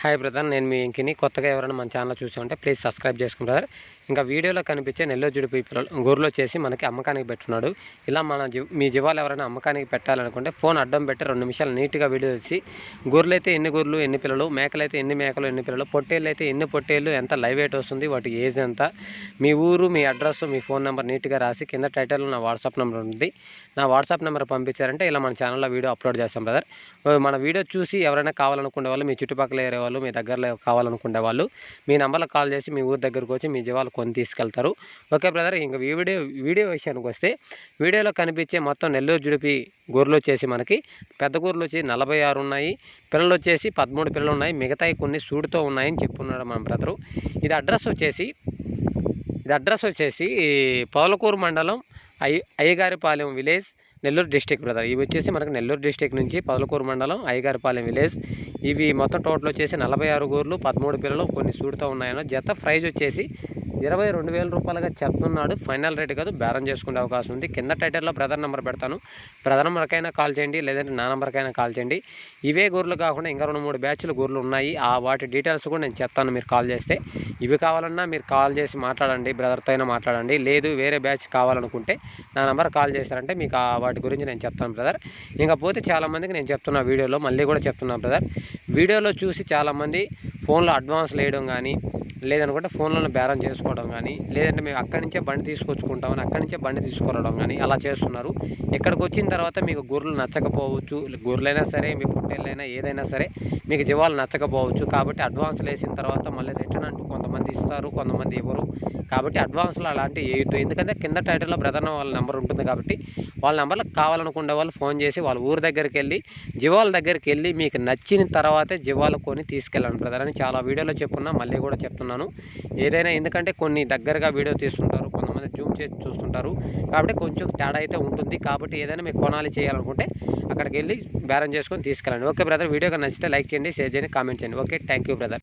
Hi brother నేను మీ ఇంకిని కొత్తగా ఎవరైనా మన ఛానల్ చూసి ఉంటే ప్లీజ్ సబ్స్క్రైబ్ చేసుకుంటారు ఇంకా వీడియోలో కనిపించే నెల్లూరు పీపుల్ గూరులో చేసి మనకి అమ్మకానికి పెట్టున్నాడు. ఇలా మన మీ జీవాలు ఎవరైనా అమ్మకానికి పెట్టాలనుకుంటే ఫోన్ అడ్డం పెట్టి రెండు నిమిషాలు నీట్గా వీడియో తీసి గొర్రెలు అయితే ఎన్ని గొర్రెలు ఎన్ని పిల్లలు మేకలు అయితే ఎన్ని మేకలు ఎన్ని పిల్లలు పొట్టేళ్ళు అయితే ఎన్ని పొట్టేళ్ళు ఎంత లైవ్ వెయిట్ వస్తుంది వాటి ఏజ్ ఎంత మీ ఊరు మీ అడ్రస్ మీ ఫోన్ నెంబర్ నీట్గా రాసి కింద టైటిల్లో నా వాట్సాప్ నెంబర్ ఉంది. నా వాట్సాప్ నెంబర్ పంపించారంటే ఇలా మన ఛానల్లో వీడియో అప్లోడ్ చేస్తాం బ్రదర్ మన వీడియో చూసి ఎవరైనా కావాలనుకునే వాళ్ళు మీ చుట్టుపక్కల ఏరే వాళ్ళు మీ దగ్గరలో కావాలనుకునే వాళ్ళు మీ నెంబర్లో కాల్ చేసి మీ ఊరి దగ్గరకు వచ్చి మీ జీవాలు కొని తీసుకెళ్తారు. ఓకే బ్రదర్ ఇంకా వీడియో వీడియో విషయానికి వస్తే వీడియోలో కనిపించే మొత్తం నెల్లూరు జుడిపి గొర్రెలు వచ్చేసి మనకి పెద్ద గొర్రెలు వచ్చి నలభై ఆరు ఉన్నాయి పిల్లలు వచ్చేసి పదమూడు పిల్లలు ఉన్నాయి మిగతాయి కొన్ని సూడుతో ఉన్నాయని చెప్పున్నాడు మన బ్రదరు. ఇది అడ్రస్ వచ్చేసి ఇది అడ్రస్ వచ్చేసి పౌలకూరు మండలం అయ్య Ayyagaripalem village Nellore district brother. ఇవి వచ్చేసి మనకు నెల్లూరు డిస్టిక్ నుంచి పదలకూరు మండలం అయ్యగారిపాలెం విలేజ్. ఇవి మొత్తం టోటల్ వచ్చేసి నలభై ఆరు గోర్లు పదమూడు పిల్లలు కొన్ని సూడుతూ ఉన్నాయన్న జత. ప్రైజ్ వచ్చేసి ఇరవై రెండు వేల రూపాయలుగా చెప్తున్నాడు. ఫైనల్ రేట్ కాదు బేరం చేసుకునే అవకాశం ఉంది. కింద టైటిల్లో బ్రదర్ నెంబర్ పెడతాను. బ్రదర్ నెంబర్కైనా కాల్ చేయండి లేదంటే నా నెంబర్కైనా కాల్ చేయండి. ఇవే గొర్రెలు కాకుండా ఇంకా రెండు మూడు బ్యాచ్లు గొర్రెలు ఉన్నాయి. ఆ వాటి డీటెయిల్స్ కూడా నేను చెప్తాను మీరు కాల్ చేస్తే. ఇవి కావాలన్నా మీరు కాల్ చేసి మాట్లాడండి బ్రదర్తో అయినా మాట్లాడండి. లేదు వేరే బ్యాచ్ కావాలనుకుంటే నా నెంబర్ కాల్ చేశారంటే మీకు ఆ వాటి గురించి నేను చెప్తాను బ్రదర్. ఇంకా పోతే చాలామందికి నేను చెప్తున్నా వీడియోలో మళ్ళీ కూడా చెప్తున్నా బ్రదర్. వీడియోలో చూసి చాలామంది ఫోన్లో అడ్వాన్స్ వేయడం కానీ లేదనుకుంటే ఫోన్లను బేరం చేసుకోవడం కానీ లేదంటే మేము అక్కడి నుంచే బండి తీసుకొచ్చుకుంటామని అక్కడి నుంచే బండి తీసుకురావడం కానీ అలా చేస్తున్నారు. ఇక్కడికి వచ్చిన తర్వాత మీకు గొర్రెలు నచ్చకపోవచ్చు గొర్రెలైనా సరే మీ పొట్టేళ్ళైనా ఏదైనా సరే మీకు జీవాలు నచ్చకపోవచ్చు. కాబట్టి అడ్వాన్స్లు వేసిన తర్వాత మళ్ళీ రిటర్న్ అంటూ కొంతమంది ఇస్తారు కొంతమంది ఇవ్వరు. కాబట్టి అడ్వాన్స్లో అలాంటివి వేయద్దు. ఎందుకంటే కింద టైటిల్లో బ్రదర్న వాళ్ళ నెంబర్ ఉంటుంది కాబట్టి వాళ్ళ నెంబర్లకు కావాలనుకునే వాళ్ళు ఫోన్ చేసి వాళ్ళ ఊరు దగ్గరికి వెళ్ళి జీవాల దగ్గరికి వెళ్ళి మీకు నచ్చిన తర్వాతే జీవాలు కొని తీసుకెళ్ళండి బ్రదర్ అని చాలా వీడియోలో చెప్పున్నా మళ్ళీ కూడా చెప్తున్నాను ఏదైనా ఎందుకంటే కొన్ని దగ్గరగా వీడియో తీసుకుంటారు కొంతమంది జూమ్ చేసి చూస్తుంటారు. కాబట్టి కొంచెం తేడా అయితే ఉంటుంది. కాబట్టి ఏదైనా మీకు కొనాలి చేయాలనుకుంటే అక్కడికి వెళ్ళి బేరం చేసుకొని తీసుకెళ్ళండి. ఓకే బ్రదర్ వీడియోగా నచ్చితే లైక్ చేయండి షేర్ చేయండి కామెంట్ చేయండి. Okay thank you brother.